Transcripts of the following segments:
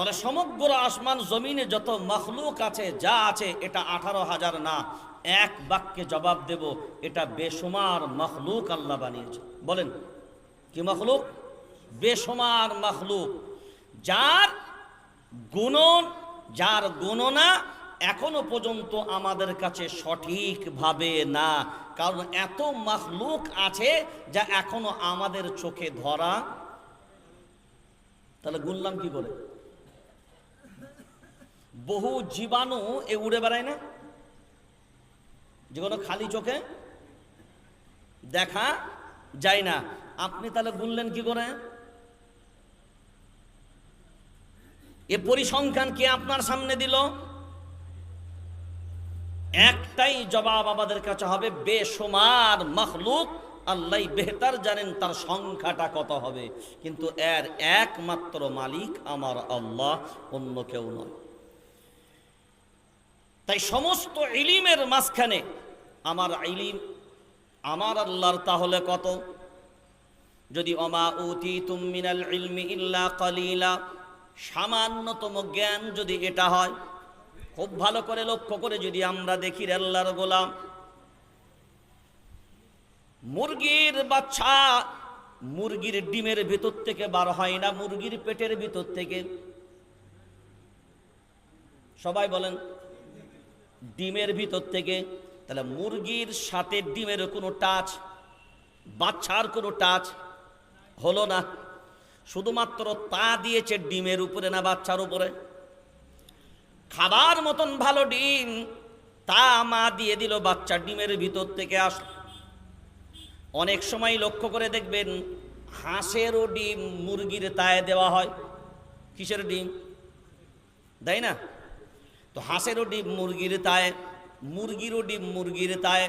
তাহলে সমগ্র আসমান জমিনে যত মখলুক আছে, যা আছে, এটা আঠারো হাজার না। এক বাক্যে জবাব দেব, এটা বেসুমার মখলুক আল্লাহ বানিয়েছে। বলেন, কি মখলুক? বেসুমার মখলুক। যার গুণন, যার গণনা এখনও পর্যন্ত আমাদের কাছে সঠিকভাবে না। কারণ এত মখলুক আছে যা এখনও আমাদের চোখে ধরা। তাহলে গুনলাম কি করে? বহু জীবাণু এ উড়ে বেড়ায় না? যেগুলো খালি চোখে দেখা যায় না। আপনি তাহলে গুনলেন কি করে? এ পরিসংখ্যান কে আপনার সামনে দিল? একটাই জবাব আমাদের কাছে হবে বেসমার মখলুক। আল্লাহ বেহতার জানেন তার সংখ্যাটা কত হবে। কিন্তু এর একমাত্র মালিক আমার আল্লাহ, অন্য কেউ নয়। তাই সমস্ত ইলিমের মাঝখানে আমার ইলিম, আমার আল্লাহর তাহলে কত? যদি অমা উতি তুমিনাল ইলমি ইল্লা কলিলা, সামান্যতম জ্ঞান যদি এটা হয়, খুব ভালো করে লক্ষ্য করে যদি আমরা দেখি আল্লাহর গোলাম। মুরগির বাচ্চা মুরগির ডিমের ভিতর থেকে বার হয় না, মুরগির পেটের ভিতর থেকে। সবাই বলেন ডিমের ভিতর থেকে, তাহলে মুরগির সাথে ডিমের কোনো টাচ বাচ্চার কোনো টাচ হলো না। শুধুমাত্র তা দিয়েছে ডিমের উপরে না বাচ্চার উপরে। খাবার মতন ভালো ডিম, তা মা দিয়ে দিল, বাচ্চা ডিমের ভিতর থেকে আস অনেক সময় লক্ষ্য করে দেখবেন হাঁসেরও ডিম মুরগির তায়ে দেওয়া হয়। কিসের ডিম? তাই না? তো হাঁসেরও ডিম, মুরগির তায়ে মুরগিরও ডিম, মুরগির তায়ে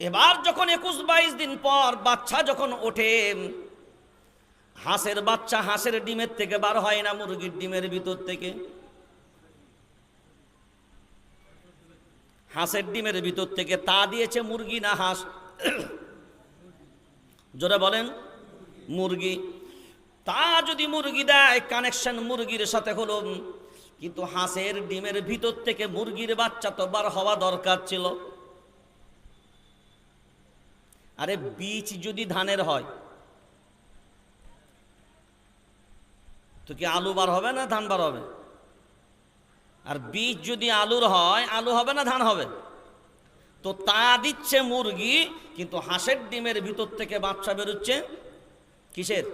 এবার যখন একুশ বাইশ দিন পর বাচ্চা যখন ওঠে, হাঁসের বাচ্চা হাঁসের ডিমের থেকে বার হয় না মুরগির ডিমের ভিতর থেকে। হাঁসের ডিমের ভিতর থেকে তা দিয়েছে মুরগি না হাঁস? জোরে বলেন, মুরগি। তা যদি মুরগি দেয় কানেকশন মুরগির সাথে হলো। কিন্তু হাঁসের ডিমের ভিতর থেকে মুরগির বাচ্চা তো বার হওয়া দরকার ছিল। আরে বীজ যদি ধানের হয়, তো কি আলু বার হবে না ধান বার হবে? আর বীজ যদি আলুর হয়, আলু হবে না ধান হবে? তো তা দিচ্ছে মুরগি, কিন্তু হাঁসের ডিমের ভিতর থেকে বাচ্চা বেরোচ্ছে কিসের?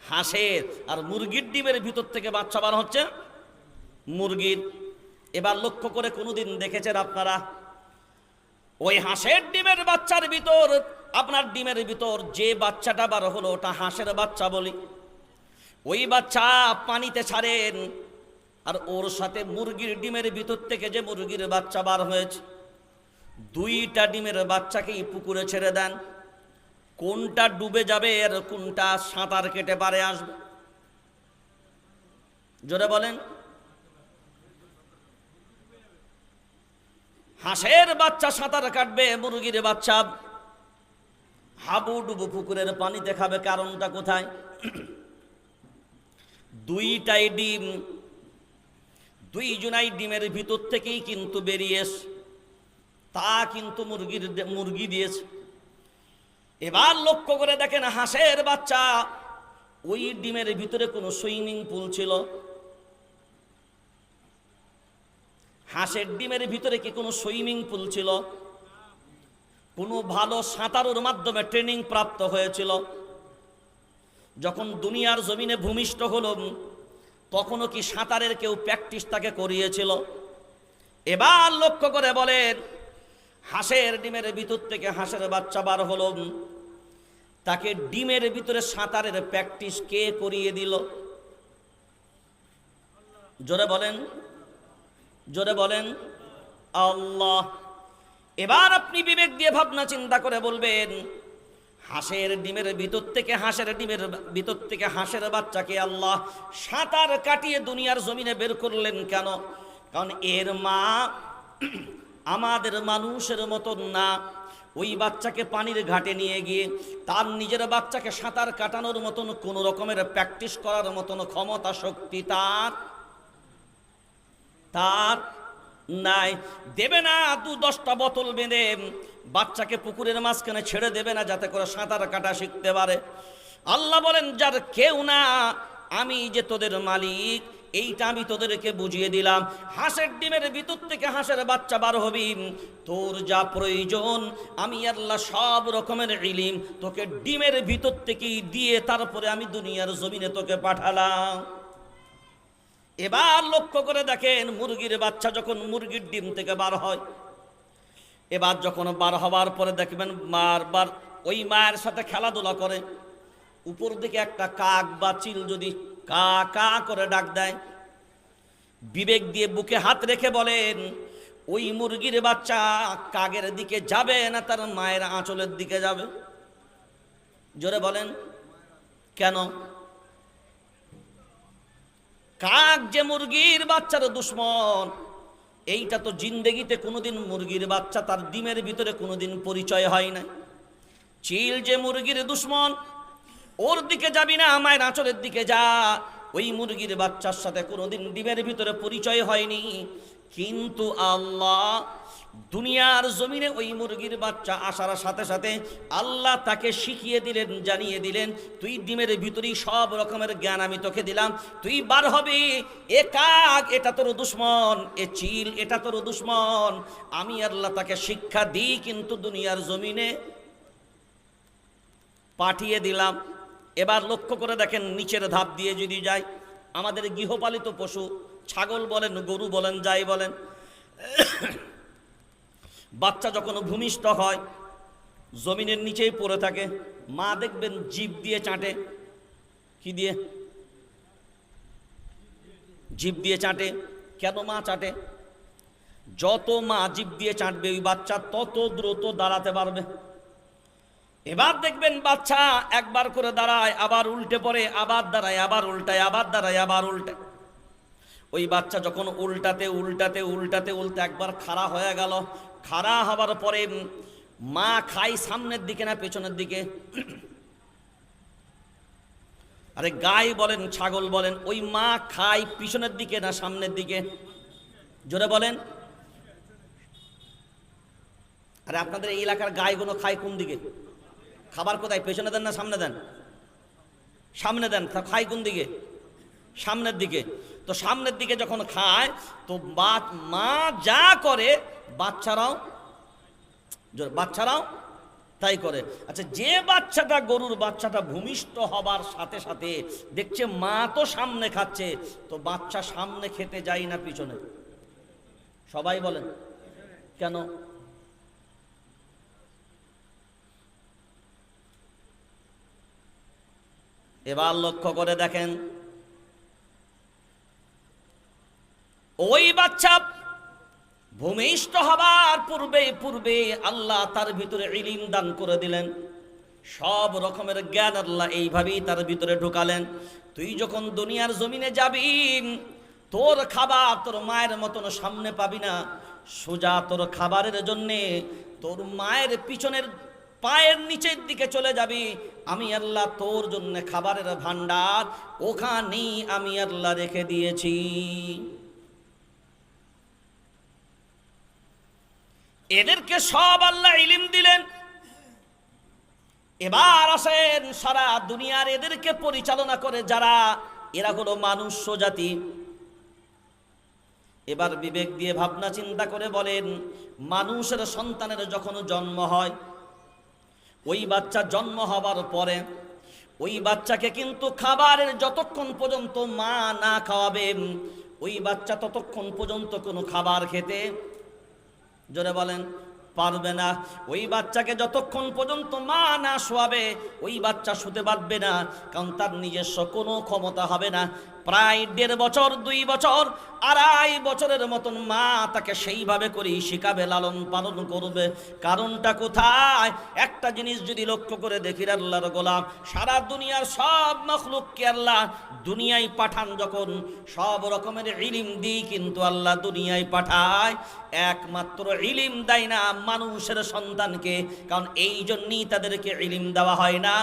হাঁসের। আর মুরগির ডিমের ভিতর থেকে বাচ্চা বার হচ্ছে মুরগির। এবার লক্ষ্য করে কোনোদিন দেখেছেন আপনারা? ওই হাঁসের ডিমের বাচ্চার ভিতর, আপনার ডিমের ভিতর যে বাচ্চাটা বার হলো, ওটা হাঁসের বাচ্চা বলি। ওই বাচ্চা পানিতে ছাড়েন, আর ওর সাথে মুরগির ডিমের ভিতর থেকে যে মুরগির বাচ্চা বার হয়েছে, দুইটা ডিমের বাচ্চাকেই পুকুরে ছেড়ে দেন। কোনটা ডুবে যাবে আর কোনটা সাঁতার কেটে পারে আসবে? জোরে বলেন। হাঁসের বাচ্চা সাঁতার কাটবে, মুরগির বাচ্চা। হাবু ডুবু পুকুরের পানিতে খাবে কারণটা কোথায়? দুইটাই ডিম। দুইজনাই ডিমের ভিতর থেকেই কিন্তু বেরিয়ে এস। তা কিন্তু মুরগির মুরগি দিয়েছে। এবার লক্ষ্য করে দেখেন হাঁসের বাচ্চা। ওই ডিমের ভিতরে কোনো সুইমিং পুল ছিল। হাঁসের ডিমের ভিতরে কি কোনো সুইমিং পুল ছিল? কোনো ভালো সাঁতারুর মাধ্যমে ট্রেনিং প্রাপ্ত হয়েছিল? যখন দুনিয়ার জমিনে ভূমিষ্ঠ হলো, তখনও কি সাঁতারের কেউ প্র্যাকটিস তাকে করিয়েছিল? এবার লক্ষ্য করে বলেন, হাঁসের ডিমের ভিতর থেকে হাঁসের বাচ্চা বার হলো। তাকে ডিমের ভিতরে সাঁতারের প্র্যাকটিস কে করিয়ে দিল? জোরে বলেন জোরে বলেন, আল্লাহ। এবার আপনি বিবেক দিয়ে ভাবনা চিন্তা করে বলবেন, হাঁসের ডিমের ভিতর থেকে হাঁসের ডিমের ভিতর থেকে হাঁসের বাচ্চাকে আল্লাহ সাঁতার কাটিয়ে দুনিয়ার জমিনে বের করলেন কেন? কারণ এর মা আমাদের মানুষের মতন না। ওই বাচ্চাকে পানির ঘাটে নিয়ে গিয়ে তার নিজের বাচ্চাকে সাঁতার কাটানোর মতন কোনো রকমের প্র্যাকটিস করার মতন ক্ষমতা, শক্তি তার তার নাই। দেবে না, দু দশটা বোতল বেঁধে বাচ্চাকে পুকুরের মাঝখানে ছেড়ে দেবে না, যাতে করে সাঁতার কাটা শিখতে পারে। আল্লাহ বলেন, যার কেউ না, আমি যে তোদের মালিক, এইটা আমি তোদেরকে বুঝিয়ে দিলাম। হাঁসের ডিমের ভিতর থেকে হাঁসের বাচ্চা বার হবি। তোর যা প্রয়োজন, আমি আল্লাহ সব রকমের ইলিম তোকে ডিমের ভিতর থেকেই দিয়ে তারপরে আমি দুনিয়ার জমিনে তোকে পাঠালাম। এবার লক্ষ্য করে দেখেন মুরগির বাচ্চা যখন মুরগির ডিম থেকে বার হয়, এবার যখন বার হওয়ার পরে দেখবেন বারবার ওই মায়ের সাথে খেলাধুলা করে, উপর দিকে একটা কাক বা চিল যদি কা কা করে ডাক দেয়, বিবেক দিয়ে বুকে হাত রেখে বলেন, ওই মুরগির বাচ্চা কাগের দিকে যাবে না, তার মায়ের আঁচলের দিকে যাবে? জোরে বলেন, কেন? কাক যে মুরগির বাচ্চার দুশ্মন? এইটা তো জিন্দেগিতে কোনোদিন মুরগির বাচ্চা তার ডিমের ভিতরে কোনোদিন পরিচয় হয় না চিল যে মুরগির দুশ্মন, ওর দিকে যাবি না আমায় আঁচলের দিকে যা। ওই মুরগির বাচ্চার সাথে কোনোদিন ডিমের ভিতরে পরিচয় হয়নি। কিন্তু আল্লাহ দুনিয়ার জমিনে ওই মুরগির বাচ্চা আসার সাথে সাথে আল্লাহ তাকে শিখিয়ে দিলেন, জানিয়ে দিলেন, তুই ডিমের ভিতরেই সব রকমের জ্ঞান আমি তোকে দিলাম, তুই বার হবে, এ কাক, এটা তোর দুশ্মন, এ চিল, এটা তোর দুশ্মন। আমি আল্লাহ তাকে শিক্ষা দিই, কিন্তু দুনিয়ার জমিনে পাঠিয়ে দিলাম। এবার লক্ষ্য করে দেখেন, নিচের ধাপ দিয়ে যদি যায় আমাদের গৃহপালিত পশু ছাগল বলেন, গরু বলেন, যাই বলেন, বাচ্চা যখন ভূমিষ্ঠ হয়, জমিনের নিচেই পড়ে থাকে, মা দেখবেন জীব দিয়ে চাটে, কি দিয়ে? জীব দিয়ে চাটে, কেন মা চাটে? যত মা জীব দিয়ে চাটবে, ওই বাচ্চা তত দ্রুত দাঁড়াতে পারবে। এবার দেখবেন বাচ্চা একবার করে দাঁড়ায়, আবার উল্টে পড়ে, আবার দাঁড়ায়, আবার উল্টায়, আবার দাঁড়ায়, আবার উল্টায়। ওই বাচ্চা যখন উল্টাতে উল্টাতে উল্টাতে উল্টে একবার খাড়া হয়ে গেল। খাড়া হবার পরে মা খাই সামনের দিকে না পেছনের দিকে। আরে গাই বলেন, ছাগল বলেন, ওই মা খাই পিছনের দিকে না সামনের দিকে? জোরে বলেন। আরে আপনাদের এই এলাকার গাইগুলো খায় কোন দিকে? খাবার কোথায়? পেছনে দেন না সামনে দেন? সামনে দেন খায় কোন দিকে? সামনের দিকে। তো সামনের দিকে যখন খায়, তো মা যা করে, বাচ্চারাও বাচ্চারাও তাই করে। আচ্ছা যে বাচ্চাটা গরুর বাচ্চাটা ভূমিষ্ঠ হবার সাথে সাথে দেখছে মা তো সামনে খাচ্ছে, তো বাচ্চা সামনে খেতে যায় না পিছনে। সবাই বলেন, কেন? এবার লক্ষ্য করে দেখেন ওই বাচ্চা ভূমিষ্ঠ হবার পূর্বে পূর্বে আল্লাহ তার ভিতরে ইলিম দান করে দিলেন। সব রকমের জ্ঞান আল্লাহ এইভাবেই তার ভিতরে ঢুকালেন। তুই যখন দুনিয়ার জমিনে যাবি, তোর খাবার তোর মায়ের মতন সামনে পাবি না। সোজা তোর খাবারের জন্যে তোর মায়ের পিছনের পায়ের নিচের দিকে চলে যাবি। আমি আল্লাহ তোর জন্য খাবারের ভান্ডার ওখানেই আমি আল্লাহ রেখে দিয়েছি। এদেরকে সব আল্লাহ ইলিম দিলেন। এবার আসেন সারা দুনিয়ার এদেরকে পরিচালনা করে যারা, এরা হলো মানুষ জাতি। এবার বিবেক দিয়ে ভাবনা চিন্তা করে বলেন, মানুষের সন্তানের যখন জন্ম হয়, ওই বাচ্চা জন্ম হবার পরে ওই বাচ্চাকে কিন্তু খাবারের যতক্ষণ পর্যন্ত মা না খাওয়াবে ওই বাচ্চা ততক্ষণ পর্যন্ত কোনো খাবার খেতে জোরে বলেন, পারবে না। ওই বাচ্চাকে যতক্ষণ পর্যন্ত মা না শোয়াবে, ওই বাচ্চা শুতে পারবে না, কারণ তার নিজস্ব কোনো ক্ষমতা হবে না। প্রায় দেড় বছর, দুই বছর, আড়াই বছরের মতন মা তাকে সেইভাবে করেই শিখাবে, লালন পালন করবে। কারণটা কোথায়? একটা জিনিস যদি লক্ষ্য করে দেখি আল্লাহর গোলাম, সারা দুনিয়ার সব মখলুককে আল্লাহ দুনিয়ায় পাঠান যখন, সব রকমের ইলিম দিই কিন্তু আল্লাহ দুনিয়ায় পাঠায়। একমাত্র ইলিম দেয় না মানুষের সন্তানকে, কারণ এই জন্যই তাদেরকে ইলিম দেওয়া হয় না।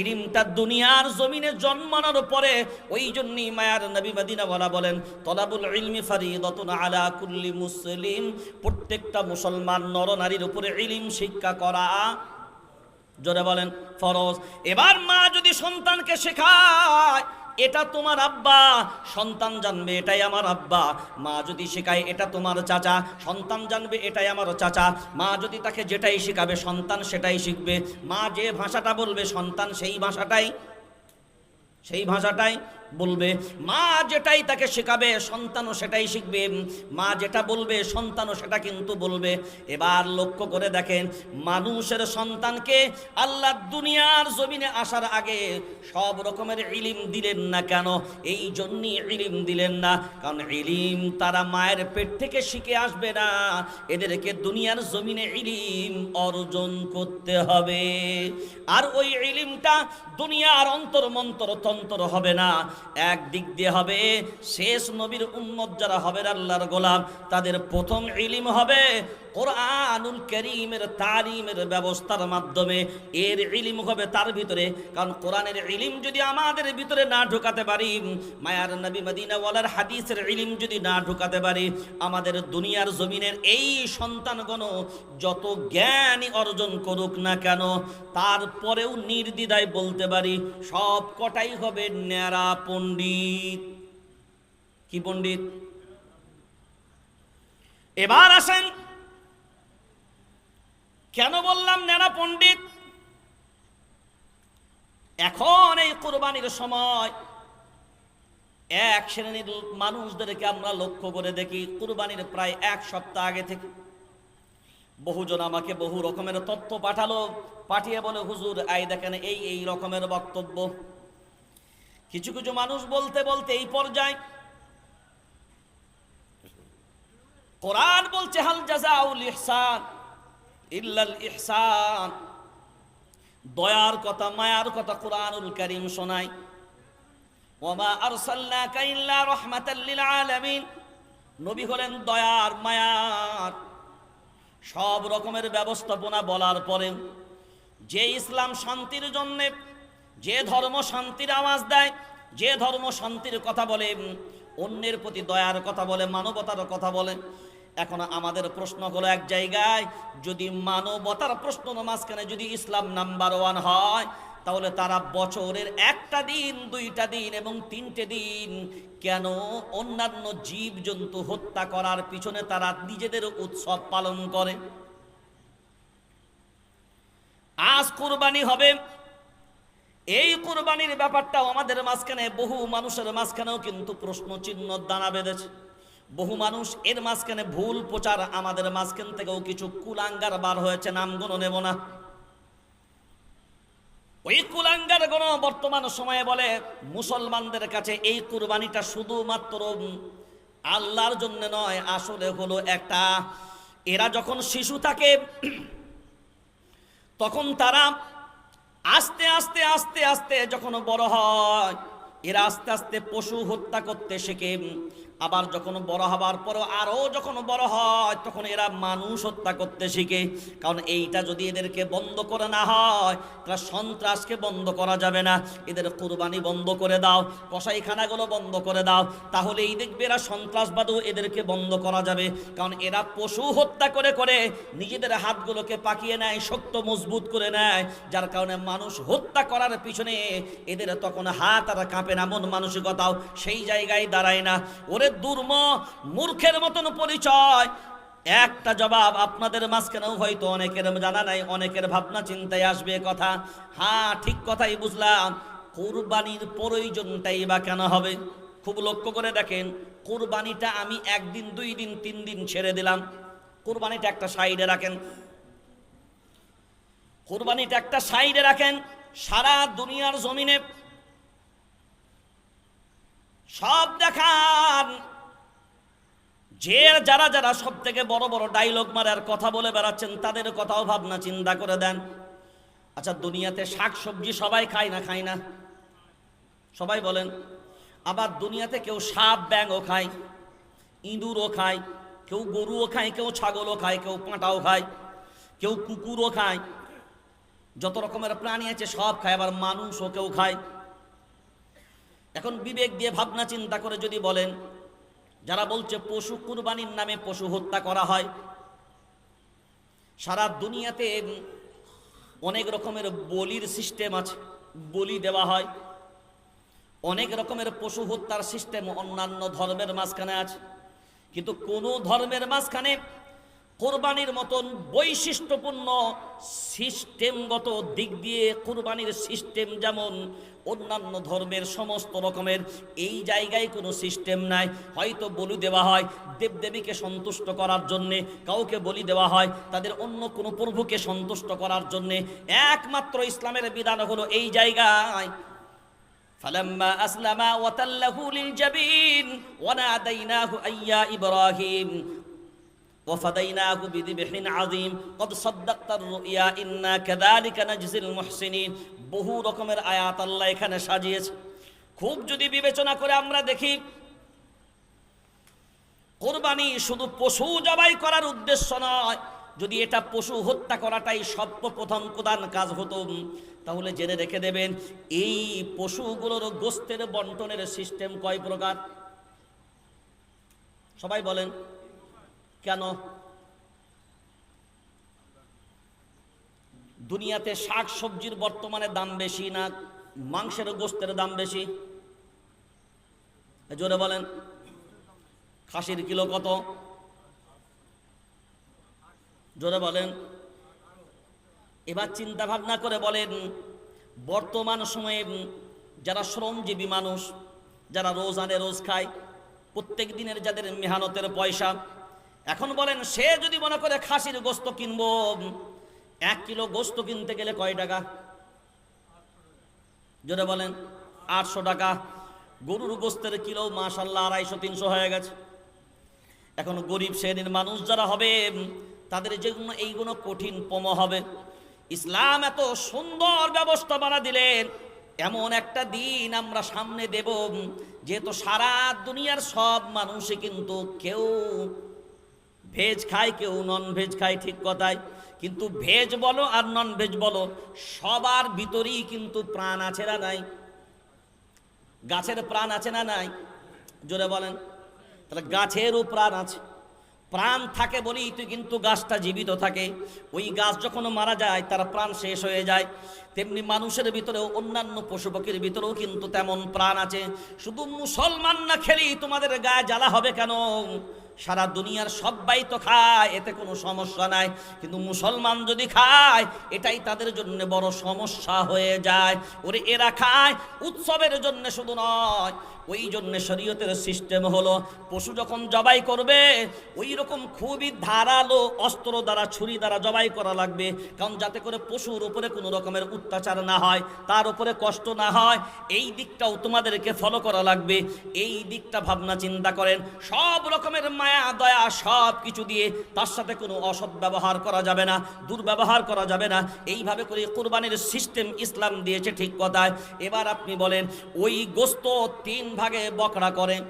ইলিমটা দুনিয়ার জমিনে জন্মানোর পরে ওই জন্যই মায়ার নবী মাদিনাওয়ালা বলেন, তলাবুল ইলমি ফারিদাতুন আলা কুল্লি মুসলিম। প্রত্যেকটা মুসলমান নরনারীর উপরে ইলিম, শিক্ষা করা জোরে বলেন, ফরজ। এবার মা যদি সন্তানকে শেখায়, এটা তোমার আব্বা, সন্তান জানবে এটাই আমার আব্বা। মা যদি শেখায়, এটা তোমার চাচা, সন্তান জানবে এটাই আমার চাচা। মা যদি তাকে যেটাই শেখাবে, সন্তান সেটাই শিখবে। মা যে ভাষাটা বলবে, সন্তান সেই ভাষাটাই সেই ভাষাটাই বলবে, মা যেটাই তাকে শেখাবে, সন্তানও সেটাই শিখবে। মা যেটা বলবে, সন্তানও সেটা কিন্তু বলবে। এবার লক্ষ্য করে দেখেন, মানুষের সন্তানকে আল্লাহ দুনিয়ার জমিনে আসার আগে সব রকমের ইলিম দিলেন না কেন? এই জন্যই ইলিম দিলেন না। কারণ ইলিম তারা মায়ের পেট থেকে শিখে আসবে না। এদেরকে দুনিয়ার জমিনে ইলিম অর্জন করতে হবে। আর ওই ইলিমটা দুনিয়ার অন্তর মন্তর তন্তর হবে না। এক দিক দিয়ে হবে শেষ নবীর উন্মত যারা হবে আল্লাহর গোলাম, তাদের প্রথম ইলিম হবে কোরআনুল করিমের তালিমের ব্যবস্থার মাধ্যমে এর ইলিম হবে তার ভিতরে। কারণ কোরআনের ইলিম যদি আমাদের ভিতরে না ঢুকাতে পারি, মায়ার নবী মদিনাওয়ালার হাদিসের ইলিম যদি না ঢুকাতে পারি, আমাদের দুনিয়ার জমিনের এই সন্তানগণ যত জ্ঞানই অর্জন করুক না কেন, তারপরেও নির্দ্বিধায় বলতে পারি, সব কটাই হবে ন্যাড়া পণ্ডিত। কি পণ্ডিত? এবার আসেন কেন বললাম নেনা পণ্ডিত? এখন এই কোরবানির সময় এক শ্রেণির মানুষদেরকে আমরা লক্ষ্য করে দেখি, কোরবানির প্রায় এক সপ্তাহ আগে থেকে। বহুজন আমাকে বহু রকমের তথ্য পাঠালো, পাঠিয়ে বলে, হুজুর আই দেখেন, এই এই রকমের বক্তব্য। কিছু কিছু মানুষ বলতে বলতে এই পর্যায়ে কোরআন বলছে, হাল জাজাউল ইহসান ইল্লাল ইহসান। দয়ার কথা, মায়ার কথা কোরআনুল করিম শোনায়। ওমা আরসালনাকা ইল্লা রাহমাতাল লিল আলামিন। নবী হলেন দয়ার মায়ার। সব রকমের ব্যবস্থাপনা বলার পরে যে ইসলাম শান্তির জন্যে, যে ধর্ম শান্তির আওয়াজ দেয়, যে ধর্ম শান্তির কথা বলে, অন্যের প্রতি দয়ার কথা বলে, মানবতার কথা বলে এখন আমাদের প্রশ্ন হলো এক জায়গায়, যদি মানবতার প্রশ্ন মাঝখানে যদি ইসলাম নাম্বার ওয়ান হয়, তাহলে তারা বছরের একটা দিন, দুইটা দিন এবং তিনটে দিন কেন অন্যান্য জীব জন্তু হত্যা করার পিছনে তারা নিজেদের উৎসব পালন করে? আজ কোরবানি হবে। এই কোরবানির ব্যাপারটাও আমাদের মাঝখানে, বহু মানুষের মাঝখানেও কিন্তু প্রশ্ন চিহ্ন দানা বেঁধেছে। বহু মানুষ এর মাঝখানে ভুল প্রচার আমাদের মাঝখান থেকেও কিছু কুলাঙ্গার বার হয়েছে নামগুলো নেব না। ওই কুলাঙ্গার গণ বর্তমান সময়ে বলে, মুসলমানদের কাছে এই কুরবানিটা শুধুমাত্র আল্লাহর জন্য নয়, আসলে হলো একটা, এরা যখন শিশু থাকে, তখন তারা আস্তে আস্তে আস্তে আস্তে যখন বড় হয়, এরা আস্তে আস্তে পশু হত্যা করতে শেখে। আবার যখন বড় হবার পরও আরও যখন বড় হয়, তখন এরা মানুষ হত্যা করতে শিখে। কারণ এইটা যদি এদেরকে বন্ধ করে না হয় তাহলে সন্ত্রাসকে বন্ধ করা যাবে না। এদের কোরবানি বন্ধ করে দাও, কসাইখানাগুলো বন্ধ করে দাও তাহলে এই দেখবে এরা সন্ত্রাসবাদও এদেরকে বন্ধ করা যাবে। কারণ এরা পশু হত্যা করে করে নিজেদের হাতগুলোকে পাকিয়ে নেয়, শক্ত মজবুত করে নেয়। যার কারণে মানুষ হত্যা করার পিছনে এদের তখন হাত আর কাঁপে না, মন মানসিকতাও সেই জায়গায় দাঁড়ায় না। ওরে দুর্ম, মূর্খের মতন পরিচয়। একটা জবাব আপনাদের মাঝখানেও হয়তো অনেকের জানা নাই, অনেকের ভাবনা চিন্তায় আসবে কথা। হ্যাঁ ঠিক কথাই বুঝলাম। কোরবানির প্রয়োজনটাই বা কেন হবে? খুব লক্ষ্য করে দেখেন, কোরবানিটা আমি একদিন, দুই দিন, তিন দিন ছেড়ে দিলাম। কোরবানিটা একটা সাইডে রাখেন। কোরবানিটা একটা সাইডে রাখেন, সারা দুনিয়ার জমিনে সব দেখান। যে যারা যারা সব থেকে বড় বড় ডায়লগ মারার কথা বলে বেড়াচ্ছেন, তাদের কথাও ভাবনা, চিন্তা করে দেন। আচ্ছা দুনিয়াতে শাক সবজি সবাই খায় না খায় না? সবাই বলেন, আবার দুনিয়াতে কেউ সাপ, ব্যাঙও খায়, ইঁদুরও খায়, কেউ গরুও খায়, কেউ ছাগলও খায়, কেউ পাঁটাও খায়, কেউ কুকুরও খায়। যত রকমের প্রাণী আছে সব খায়, আবার মানুষও কেউ খায়। এখন বিবেক দিয়ে ভাবনা চিন্তা করে যদি বলেন, যারা বলছে পশু কুরবানির নামে পশু হত্যা করা হয়, সারা দুনিয়াতে অনেক রকমের বলির সিস্টেম আছে, বলি দেওয়া হয়, অনেক রকমের পশু হত্যার সিস্টেম অন্যান্য ধর্মের মাঝখানে আছে, কিন্তু কোনো ধর্মের মাঝখানে কোরবানির মতন বৈশিষ্ট্যপূর্ণ সিস্টেমগত দিক দিয়ে কোরবানির সিস্টেম যেমন অন্যান্য ধর্মের সমস্ত রকমের এই জায়গায় কোনো সিস্টেম নাই হয়তো বলি দেওয়া হয় দেবদেবীকে সন্তুষ্ট করার জন্যে কাউকে বলি দেওয়া হয় তাদের অন্য কোনো প্রভুকে সন্তুষ্ট করার জন্যে একমাত্র ইসলামের বিধান হলো এই জায়গায় فلما أسلم وتله للجبين وناديناه أي يا إبراهيم وفديناه بذبح عظيم قد صدقت الرؤيا إنا كذلك نجزي المحسنين বহু রকমের আয়াত আল্লাহ এখানে সাজিয়েছে খুব যদি বিবেচনা করে আমরা দেখি কোরবানি শুধু পশু জবাই করার উদ্দেশ্য নয় যদি এটা পশু হত্যা করাটাই সর্বপ্রথম প্রধান কাজ হতো তাহলে জেনে রেখে দেবেন এই পশুগুলোর গোস্তের বন্টনের সিস্টেম কয় প্রকার সবাই বলেন কেন? দুনিয়াতে শাক সবজির বর্তমানে দাম বেশি না, মাংসের গোস্তের দাম বেশি? জোরে বলেন। খাসির কিলো কত? জোরে বলেন। এবার চিন্তা ভাবনা করে বলেন, বর্তমান সময়ে যারা শ্রমজীবী মানুষ, যারা রোজ আনে রোজ খায়, প্রত্যেক দিনের যাদের মেহনতের পয়সা এখন বলেন, সে যদি মনে করে খাসির গোস্ত কিনবো, এক কিলো গোস্ত কিনতে গেলে কয় টাকা? জোরে বলেন, আটশো টাকা। গরুর গোস্তের কিলো মাসাল্লাহ আড়াইশো, তিনশো হয়ে গেছে। এখন গরিব শ্রেণির মানুষ যারা হবে, তাদের যেগুলো এইগুলো কঠিন পম হবে। ইসলাম এত সুন্দর ব্যবস্থা বানা দিলেন, এমন একটা দিন আমরা সামনে দেব, যেহেতু সারা দুনিয়ার সব মানুষই কিন্তু কেউ ভেজ খায়, কেউ নন ভেজ খায় ঠিক কথাই। কিন্তু ভেজ বলো আর নন ভেজ বলো, সবার ভিতরেই কিন্তু প্রাণ আছে না নাই? গাছের প্রাণ আছে না নাই? জোরে বলেন। তাহলে গাছেরও প্রাণ আছে। প্রাণ থাকে বলেই তুই কিন্তু গাছটা জীবিত থাকে। ওই গাছ যখন মারা যায়, তার প্রাণ শেষ হয়ে যায়। তেমনি মানুষের ভিতরেও, অন্যান্য পশু পাখির ভিতরেও কিন্তু তেমন প্রাণ আছে। শুধু মুসলমান না খেলেই তোমাদের গায়ে জ্বালা হবে কেন? সারা দুনিয়ার সবাই তো খায়, এতে কোনো সমস্যা নাই। কিন্তু মুসলমান যদি খায়, এটাই তাদের জন্য বড় সমস্যা হয়ে যায়। ওরে এরা খায়, উৎসবের জন্য শুধু নয় ওই জন্য শরীয়তের সিস্টেম হলো, পশু যখন জবাই করবে ওই রকম খুবই ধারালো অস্ত্র দ্বারা, ছুরি দ্বারা জবাই করা লাগবে। কারণ যাতে করে পশুর উপরে কোনো রকমের অত্যাচার না হয়, তার উপরে কষ্ট না হয়, এই দিকটাও তোমাদেরকে ফলো করা লাগবে। এই দিকটা ভাবনা চিন্তা করেন, সব রকমের মায়া, দয়া, সব কিছু দিয়ে তার সাথে কোনো অসৎ ব্যবহার করা যাবে না, দুর্ব্যবহার করা যাবে না। এইভাবে করে কোরবানির সিস্টেম ইসলাম দিয়েছে ঠিক কথায়। এবার আপনি বলেন, ওই গোস্ত তিন ভাগে বকরা করে।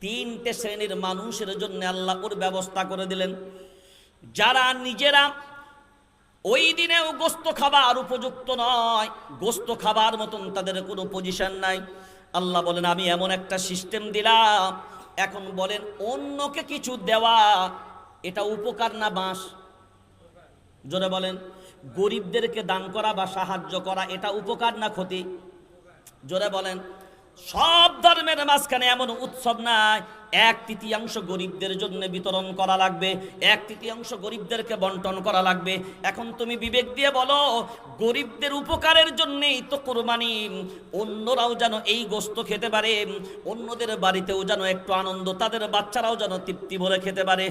তিনটে শ্রেণির মানুষের জন্য আল্লাহ ব্যবস্থা করে দিলেন। যারা নিজেরা ওই দিনেও গোস্ত খাবার উপযুক্ত নয়, গোস্ত খাবার মতন তাদের কোনো পজিশন নাই। আল্লাহ বলেন, আমি এমন একটা সিস্টেম দিলাম। এখন বলেন, অন্যকে কিছু দেওয়া, এটা উপকার না বাঁশ? জোরে বলেন, গরিবদেরকে দান করা বা সাহায্য করা, এটা উপকার না ক্ষতি? জোরে বলেন সব ধর্মের মাঝখানে এমন উৎসব নাই এক তৃতীয়াংশ গরিবদের জন্য বিতরণ করা লাগবে, এক তৃতীয়াংশ গরিবদেরকে বন্টন করা লাগবে। এখন তুমি বিবেক দিয়ে বলো, গরিবদের উপকারের জন্যেই তো কোরবানি। অন্যরাও যেন এই গোস্ত খেতে পারে, অন্যদের বাড়িতেও যেন একটু আনন্দ, তাদের বাচ্চারাও যেন তৃপ্তি ভরে খেতে পারে।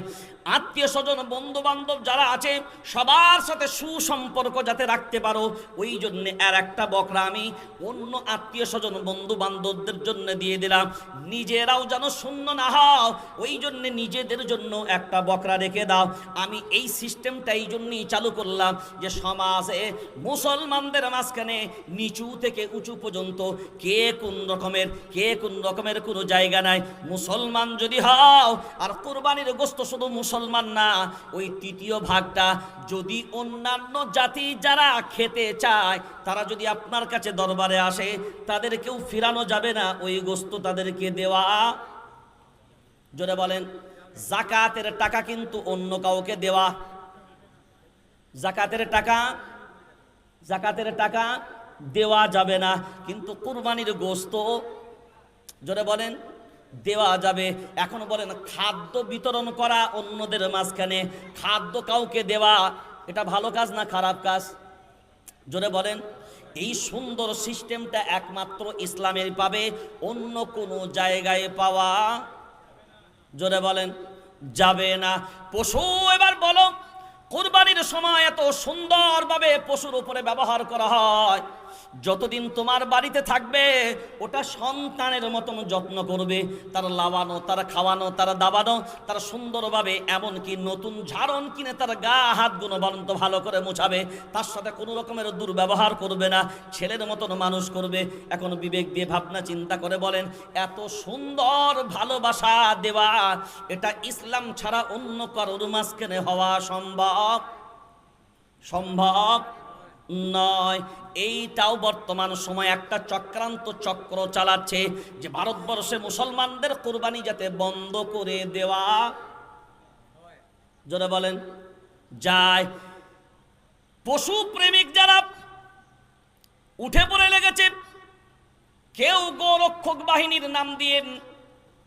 আত্মীয় স্বজন বন্ধু বান্ধব যারা আছে, সবার সাথে সুসম্পর্ক যাতে রাখতে পারো, ওই জন্যে আর একটা বকরা আমি অন্য আত্মীয় স্বজন বন্ধু বান্ধবদের জন্য দিয়ে দিলাম। নিজেরাও যেন শূন্য না হও, ওই জন্যে নিজেদের জন্য একটা বকরা রেখে দাও। আমি এই সিস্টেমটা এই জন্যই চালু করলাম যে সমাজে মুসলমানদের মাঝখানে নিচু থেকে উঁচু পর্যন্ত কে কোন রকমের, কে কোন রকমের কোনো জায়গা নাই। মুসলমান যদি হও, আর কোরবানির গোস্ত শুধু মুসলমান না, ওই তৃতীয় ভাগটা যদি অন্যান্য জাতি যারা খেতে চায়, তারা যদি আপনার কাছে দরবারে আসে, তাদেরকেও ফিরানো যাবে না। ওই গোস্ত তাদেরকে দেওয়া জোরে বলেন, জাকাতের টাকা কিন্তু অন্য কাউকে দেওয়া। জাকাতের টাকা জাকাতের টাকা দেওয়া যাবে না, কিন্তু কুরবানির গোস্ত, জোরে বলেন, দেওয়া যাবে। এখন বলেন, খাদ্য বিতরণ করা অন্যদের মাঝখানে খাদ্য কাউকে দেওয়া, এটা ভালো কাজ না খারাপ কাজ? জোরে বলেন, এই সুন্দর সিস্টেমটা একমাত্র ইসলামের পাবে, অন্য কোনো জায়গায় পাওয়া জোরে বলেন, যাবে না। পশু, এবার বলো, কোরবানির সময় এত সুন্দরভাবে পশুর উপরে ব্যবহার করা হয়। যতদিন তোমার বাড়িতে থাকবে, ওটা সন্তানের মতন যত্ন করবে। তার লাবানো তার খাওয়ানো, তার দাবানো, তার সুন্দরভাবে এমনকি নতুন ঝাড়ন কিনে তার গা হাতগুলো বরন্ত ভালো করে মোছাবে। তার সাথে কোনো রকমের দুর্ব্যবহার করবে না। ছেলের মতন মানুষ করবে। এখন বিবেক দিয়ে ভাবনা চিন্তা করে বলেন, এত সুন্দর ভালোবাসা দেওয়া, এটা ইসলাম ছাড়া অন্য কারোর মাঝখানে হওয়া সম্ভব? সম্ভব নয়। এইটাও বর্তমান সময় একটা চক্রান্ত চক্র চালাচ্ছে যে ভারতবর্ষে মুসলমানদের কোরবানি যাতে বন্ধ করে দেওয়া জোরে বলেন, যায়। পশু প্রেমিক যারা উঠে পড়ে লেগেছে, কেউ গোরক্ষক বাহিনীর নাম দিয়ে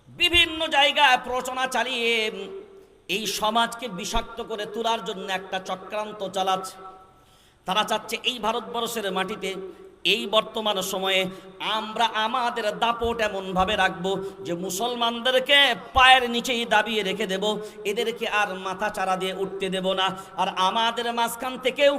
বিভিন্ন জায়গায় প্রচনা চালিয়ে এই সমাজকে বিষাক্ত করে তোলার জন্য একটা চক্রান্ত চালাচ্ছে। তারা চাচ্ছে এই ভারতবর্ষের মাটিতে এই বর্তমান সময়ে আমরা আমাদের দাপট এমনভাবে রাখব যে মুসলমানদেরকে পায়ের নিচেই দাবিয়ে রেখে দেব। এদেরকে আর মাথা চারা দিয়ে উঠতে দেব না। আর আমাদের মাঝখান থেকেও